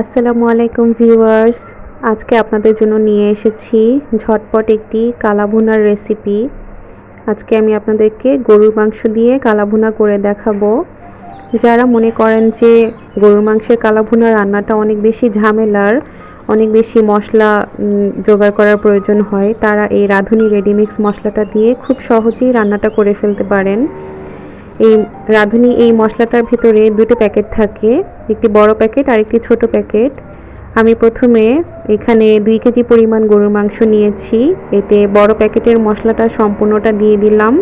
আসসালামু আলাইকুম ভিউয়ার্স। আজকে আপনাদের জন্য নিয়ে এসেছি ঝটপট একটি কালাভুনার রেসিপি। আজকে আমি আপনাদেরকে গরুর মাংস দিয়ে কালাভুনা করে দেখাবো। যারা মনে করেন যে গরুর মাংসের কালাভুনা রান্নাটা অনেক বেশি ঝামেলার, অনেক বেশি মশলা জোগাড় করার প্রয়োজন হয়, তারা এই রাঁধুনি রেডিমিক্স মশলাটা দিয়ে খুব সহজেই রান্নাটা করে ফেলতে পারেন। এই রাঁধুনি এই মশলাটার ভিতরে দুটো প্যাকেট থাকে, একটি বড় প্যাকেট আর একটি ছোট প্যাকেট। আমি প্রথমে এখানে দুই কেজি পরিমাণ গরুর মাংস নিয়েছি, এতে বড় প্যাকেটের মশলাটা সম্পূর্ণটা দিয়ে দিলাম।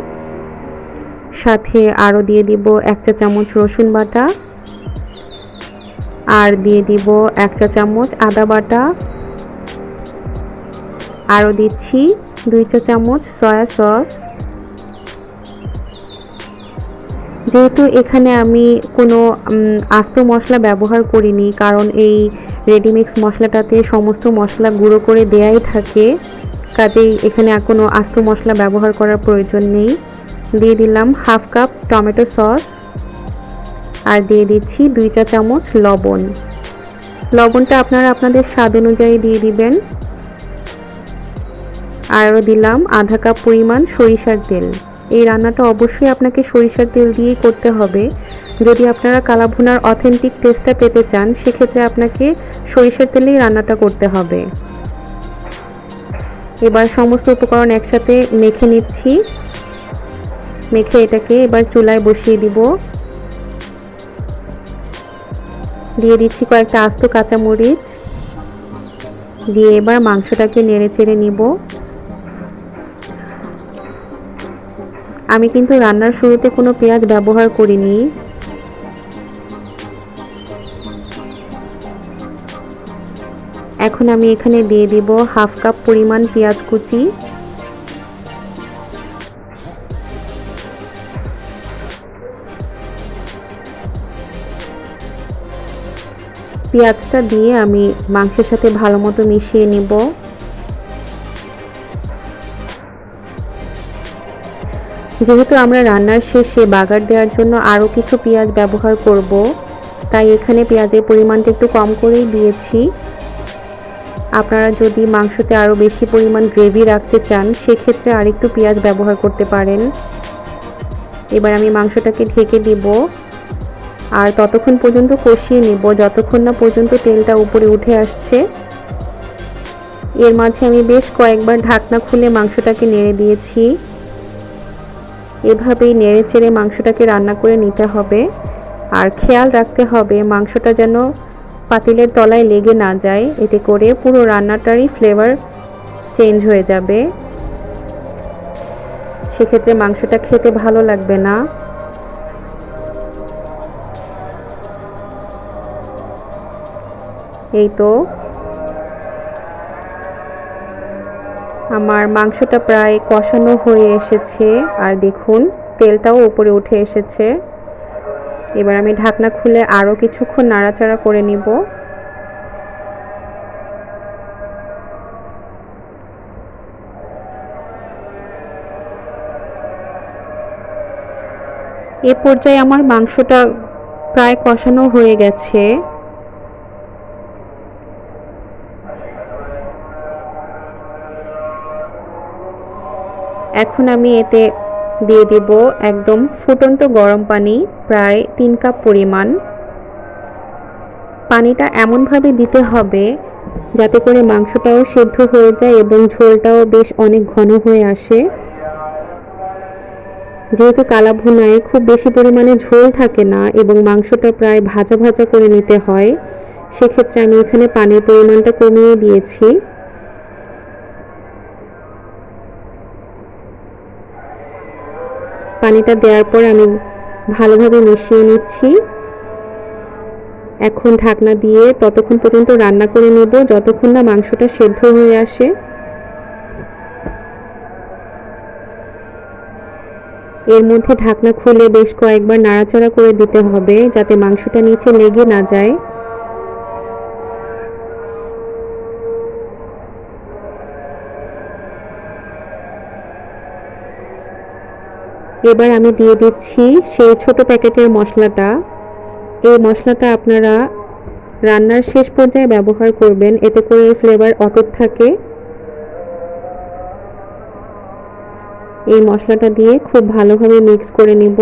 সাথে আরও দিয়ে দিব এক চা চামচ রসুন বাটা, আর দিয়ে দিব এক চা চামচ আদা বাটা। আরও দিচ্ছি দুই চা চামচ সয়া সস। যেহেতু এখানে আমি কোনো আস্ত মশলা ব্যবহার করিনি, কারণ এই রেডিমিক্স মশলাটাতে সমস্ত মশলা গুঁড়ো করে দেয়াই থাকে, কাজেই এখানে আর কোনো আস্ত মশলা ব্যবহার করার প্রয়োজন নেই। দিয়ে দিলাম হাফ কাপ টমেটো সস, আর দিয়ে দিচ্ছি দুই চা চামচ লবণ। লবণটা আপনারা আপনাদের স্বাদ অনুযায়ী দিয়ে দিবেন। আরও দিলাম আধা কাপ পরিমাণ সরিষার তেল। এই রান্নাটা অবশ্যই আপনাকে সরিষার তেল দিয়েই করতে হবে। যদি আপনারা কালাভুনার অথেন্টিক টেস্টটা পেতে চান, সেক্ষেত্রে আপনাকে সরিষার তেলেই রান্নাটা করতে হবে। এবার সমস্ত উপকরণ একসাথে মেখে নিচ্ছি। মেখে এটাকে এবার চুলায় বসিয়ে দিব। দিয়ে দিচ্ছি কয়েকটা আস্ত কাঁচামরিচ। দিয়ে এবার মাংসটাকে নেড়ে চেড়ে নিব। আমি কিন্তু রান্নার শুরুতে কোনো পেঁয়াজ ব্যবহার করিনি। এখন আমি এখানে দিয়ে দিব হাফ কাপ পরিমাণ পেঁয়াজ কুচি। পেঁয়াজটা দিয়ে আমি মাংসের সাথে ভালো মতো মিশিয়ে নিব। যেহেতু আমরা রান্নার শেষে বাগার দেওয়ার জন্য আরও কিছু পেঁয়াজ ব্যবহার করব, তাই এখানে পেঁয়াজের পরিমাণটা একটু কম করেই দিয়েছি। আপনারা যদি মাংসতে আরও বেশি পরিমাণ গ্রেভি রাখতে চান, সেক্ষেত্রে আরেকটু পেঁয়াজ ব্যবহার করতে পারেন। এবার আমি মাংসটাকে ঢেকে দিব। আর ততক্ষণ পর্যন্ত কষিয়ে নেব, যতক্ষণ না পর্যন্ত তেলটা উপরে উঠে আসছে। এর মাঝে আমি বেশ কয়েকবার ঢাকনা খুলে মাংসটাকে নেড়ে দিয়েছি। এভাবেই নেড়ে চেড়ে মাংসটাকে রান্না করে নিতে হবে। আর খেয়াল রাখতে হবে, মাংসটা যেন পাতিলের তলায় লেগে না যায়। এতে করে পুরো রান্নাটারই ফ্লেভার চেঞ্জ হয়ে যাবে। সেক্ষেত্রে মাংসটা খেতে ভালো লাগবে না। এই তো আমার মাংসটা প্রায় কষানো হয়ে এসেছে। আর দেখুন, তেলটাও উপরে উঠে এসেছে। এবার আমি ঢাকনা খুলে আরও কিছুক্ষণ নাড়াচাড়া করে নিব। এ পর্যায়ে আমার মাংসটা প্রায় কষানো হয়ে গেছে। এখন আমি এতে দিয়ে দেব একদম ফুটন্ত গরম পানি, প্রায় তিন কাপ পরিমাণ। পানিটা এমনভাবে দিতে হবে যাতে করে মাংসটাও সেদ্ধ হয়ে যায় এবং ঝোলটাও বেশ অনেক ঘন হয়ে আসে। যেহেতু কালা ভুনায় খুব বেশি পরিমাণে ঝোল থাকে না এবং মাংসটা প্রায় ভাজা ভাজা করে নিতে হয়, সেক্ষেত্রে আমি এখানে পানির পরিমাণটা কমিয়ে দিয়েছি। পানিটা দেওয়ার পর আমি ভালোভাবে মিশিয়ে নিচ্ছি। এখন ঢাকনা দিয়ে ততক্ষণ পর্যন্ত রান্না করে নেব, যতক্ষণ না মাংসটা সেদ্ধ হয়ে আসে। এর মধ্যে ঢাকনা খুলে বেশ কয়েকবার নাড়াচাড়া করে দিতে হবে, যাতে মাংসটা নিচে লেগে না যায়। এবার আমি দিয়ে দিচ্ছি সেই ছোট প্যাকেটের মশলাটা। এই মশলাটা আপনারা রান্নার শেষ পর্যায়ে ব্যবহার করবেন, এতে করে ফ্লেভার অটুট থাকে। এই মশলাটা দিয়ে খুব ভালোভাবে মিক্স করে নিব।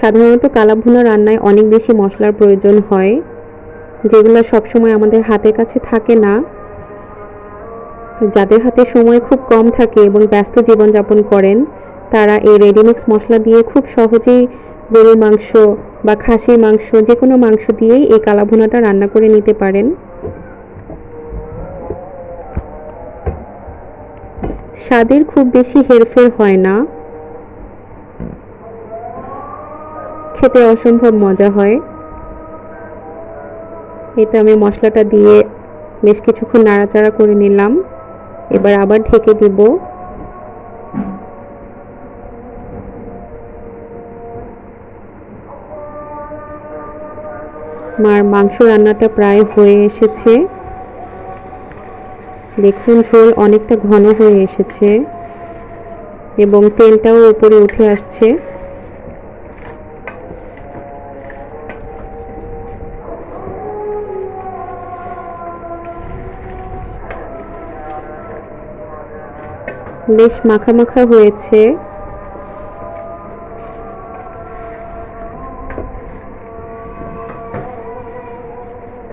সাধারণত কালাভুনা রান্নায় অনেক বেশি মশলার প্রয়োজন হয়, যেগুলো সবসময় আমাদের হাতের কাছে থাকে না। যাদের হাতে সময় খুব কম থাকে এবং ব্যস্ত জীবনযাপন করেন, তারা এই রেডিমিক্স মশলা দিয়ে খুব সহজেই গরুর মাংস বা খাসির মাংস যে কোনো মাংস দিয়েই এই কালাভুনাটা রান্না করে নিতে পারেন। স্বাদের খুব বেশি হেরফের হয় না। খেতে অসম্ভব মজা হয়। এতে আমি মশলাটা দিয়ে বেশ কিছুক্ষণ নাড়াচাড়া করে নিলাম। এবার আবার ঢেকে দিব। মার মাংস রান্নাটা প্রায় হয়ে এসেছে। দেখুন, ঝোল অনেকটা ঘন হয়ে এসেছে এবং তেলটাও উপরে উঠে আসছে। বেশ মাখা মাখা হয়েছে।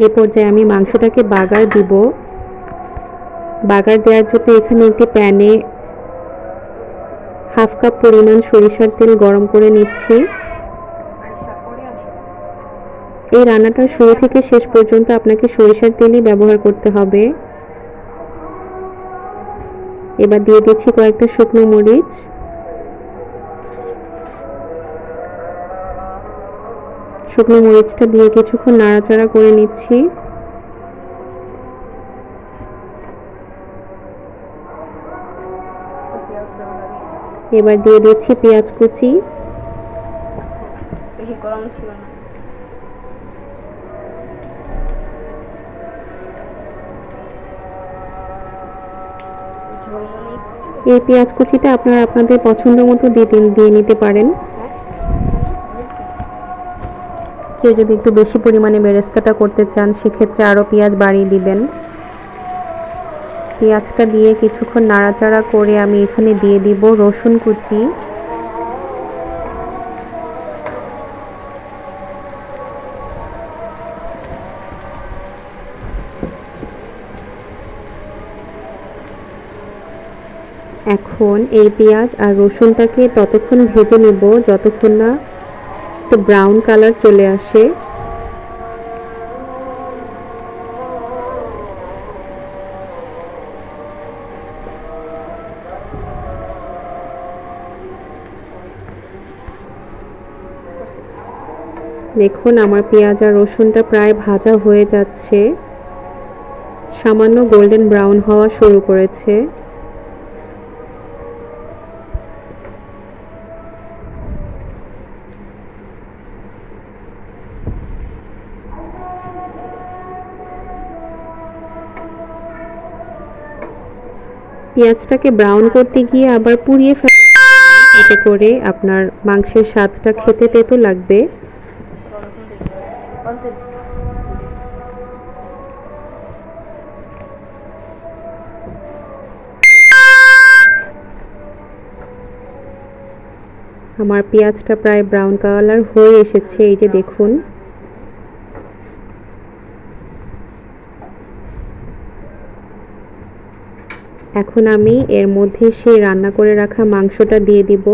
এ পর্যায়ে আমি মাংসটাকে বাগার দিব। বাগার দেওয়ার জন্য এখানে একটি প্যানে হাফ কাপ পরিমাণ সরিষার তেল গরম করে নিচ্ছি। এই রান্নাটার শুরু থেকে শেষ পর্যন্ত আপনাকে সরিষার তেলই ব্যবহার করতে হবে। এবার দিয়ে দিচ্ছি কয়েকটা শুকনো মরিচ। শুকনো মরিচটা দিয়ে কিছুক্ষণ নাড়াচাড়া করে নিচ্ছি। এবার দিয়ে দিচ্ছি পেঁয়াজ কুচি। গরম এই পেঁয়াজ কুচিটা আপনারা আপনাদের পছন্দ মতো দিয়ে দিয়ে নিতে পারেন। কেউ যদি একটু বেশি পরিমাণে বেরেস্তাটা করতে চান, সেক্ষেত্রে আরও পেঁয়াজ বাড়িয়ে দিবেন। পেঁয়াজটা দিয়ে কিছুক্ষণ নাড়াচাড়া করে আমি এখানে দিয়ে দিব রসুন কুচি। এখন এই পেঁয়াজ আর রসুনটাকে ততক্ষণ ভেজে নেব যতক্ষণ না একটু ব্রাউন কালার চলে আসে। দেখুন আমার পেঁয়াজ আর রসুনটা প্রায় ভাজা হয়ে যাচ্ছে। সামান্য গোল্ডেন ব্রাউন হওয়া শুরু করেছে। পেঁয়াজটাকে ব্রাউন করতে গিয়ে আবার পুড়িয়ে ফেলা এতে করে আপনার মাংসের স্বাদটা খেতে তেতো লাগবে। আমার পেঁয়াজটা প্রায় ব্রাউন কালার হয়ে এসেছে, এই যে দেখুন। এখন আমি এর মধ্যে সেই রান্না করে রাখা মাংসটা দিয়ে দিব।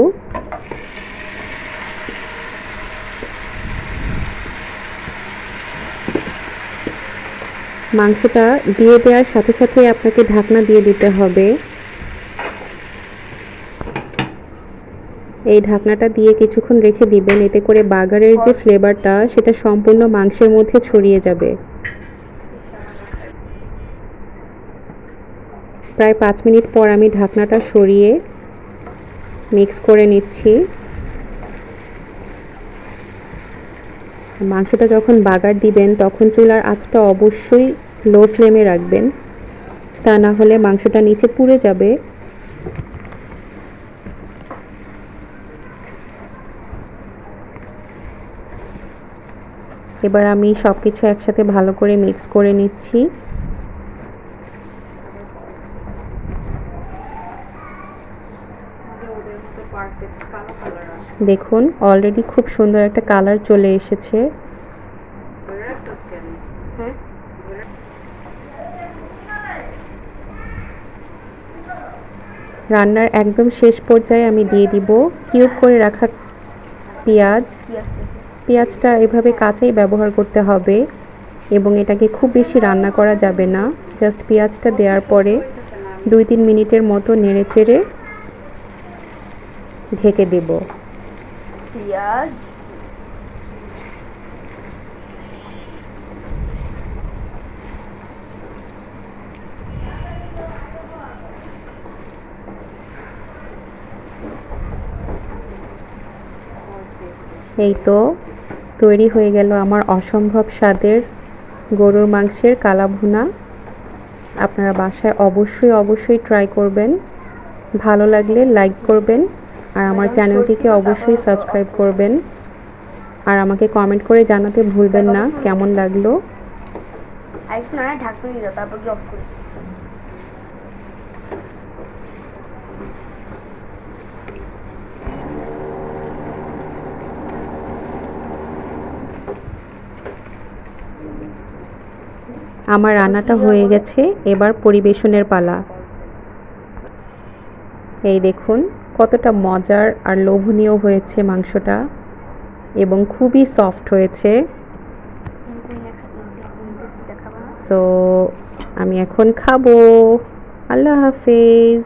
মাংসটা দিয়ে দেওয়ার সাথে সাথে আপনাকে ঢাকনা দিয়ে দিতে হবে। এই ঢাকনাটা দিয়ে কিছুক্ষণ রেখে দিবেন এতে করে বাগারের যে ফ্লেভারটা সেটা সম্পূর্ণ মাংসের মধ্যে ছড়িয়ে যাবে। প্রায় পাঁচ মিনিট পর আমি ঢাকনাটা সরিয়ে মিক্স করে নিচ্ছি। মাংসটা যখন বাগার দিবেন, তখন চুলার আঁচটা অবশ্যই লো ফ্লেমে রাখবেন। তা না হলে মাংসটা নিচে পুড়ে যাবে। এবার আমি সব কিছু একসাথে ভালো করে মিক্স করে নিচ্ছি। দেখুন অলরেডি খুব সুন্দর একটা কালার চলে এসেছে। হ্যাঁ? রান্নার একদম শেষ পর্যায়ে আমি দিয়ে দিব। কিউব করে রাখা পেঁয়াজ। পেঁয়াজটা এভাবে কাঁচাই ব্যবহার করতে হবে এবং এটাকে খুব বেশি রান্না করা যাবে না। জাস্ট পেঁয়াজটা দেওয়ার পরে দুই তিন মিনিটের মতো নেড়ে চেড়ে ঢেকে দেব। পেঁয়াজ এই তো তৈরি হয়ে গেল আমার অসম্ভব স্বাদের গরুর মাংসের কালা ভুনা আপনারা বাসায় অবশ্যই অবশ্যই ট্রাই করবেন। ভালো লাগলে লাইক করবেন। আর আমার চ্যানেলটিকে অবশ্যই সাবস্ক্রাইব করবেন। আর আমাকে কমেন্ট করে জানাতে ভুলবেন না কেমন লাগল? আরেকটু না ঢাকতে দিয়ে দাও তারপর কি অফ করি। আমার রান্নাটা হয়ে গেছে এবার পরিবেশনের পালা। এই দেখুন। কতটা মজার আর লোভনীয় হয়েছে মাংসটা এবং খুবই সফট হয়েছে। সো আমি এখন খাব। আল্লাহ হাফেজ।